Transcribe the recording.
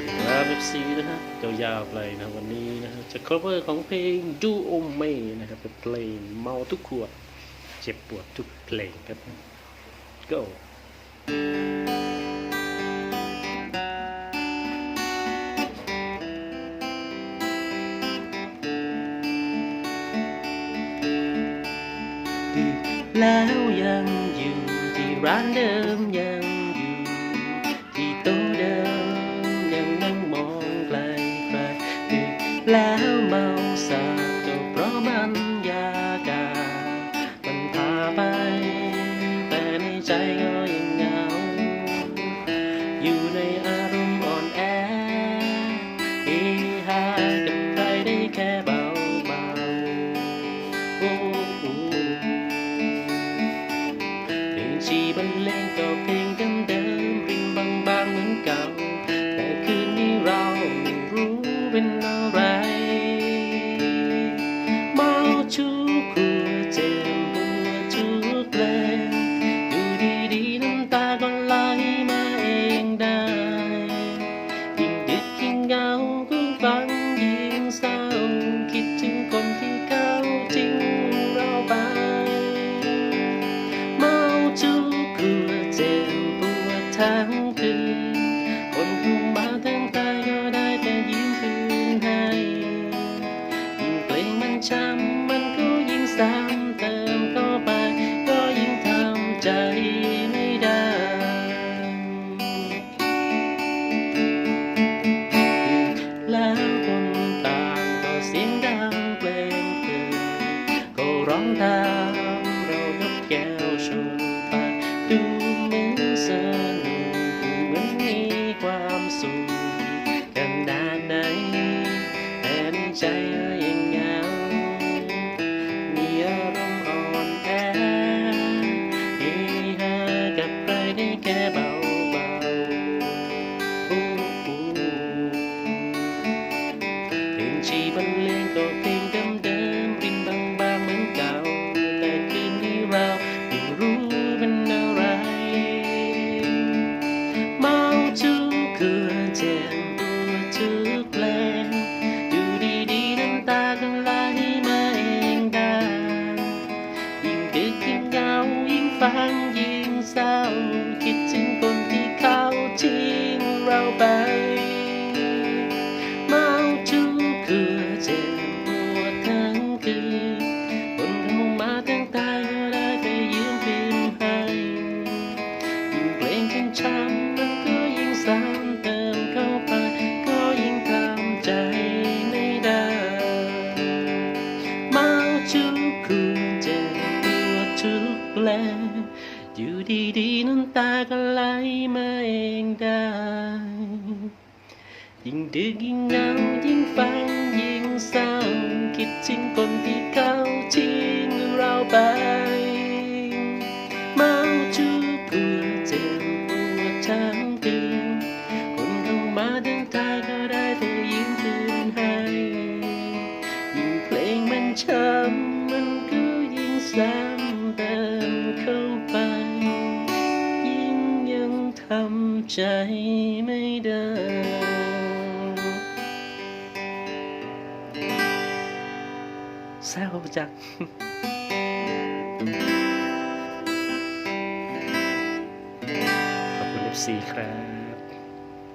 สดีครับเอฟซีนะฮะยาวๆไปนะวันนี้นะฮะจะ cover ของเพลง Do o m e นะครับเป็นเพลงเมาทุกขวด เจ็บปวดทุกเพลงครับ go แล้วยังอยู่ที่ร้านเดิมยัง แล้ว interrompue. em đã nấy em cháy ฟังยิ่งเศร้า คิดถึงคนที่เขาทิ้งเราไป เมาทุกคืนเจ็บปวดทั้งคืนบนลงมาทั้งใจ แล อยู่ดีดีน้ำตาก็ไหลมาเองได้ ยิ่งดึกยิ่งเงายิ่งฟังยิ่งเศร้าคิดถึงคนที่เขาทิ้งเราไป เมาจูเพื่อเจ็บปวดทั้งคืนคนเข้ามาทั้งตาก็ได้แต่ยิ้มคืนให้ ยิ่งเพลงมันช้ำมันก็ยิ่งเศร้า ทำใจไม่ได้แซวจังขอบคุณ FC ครับ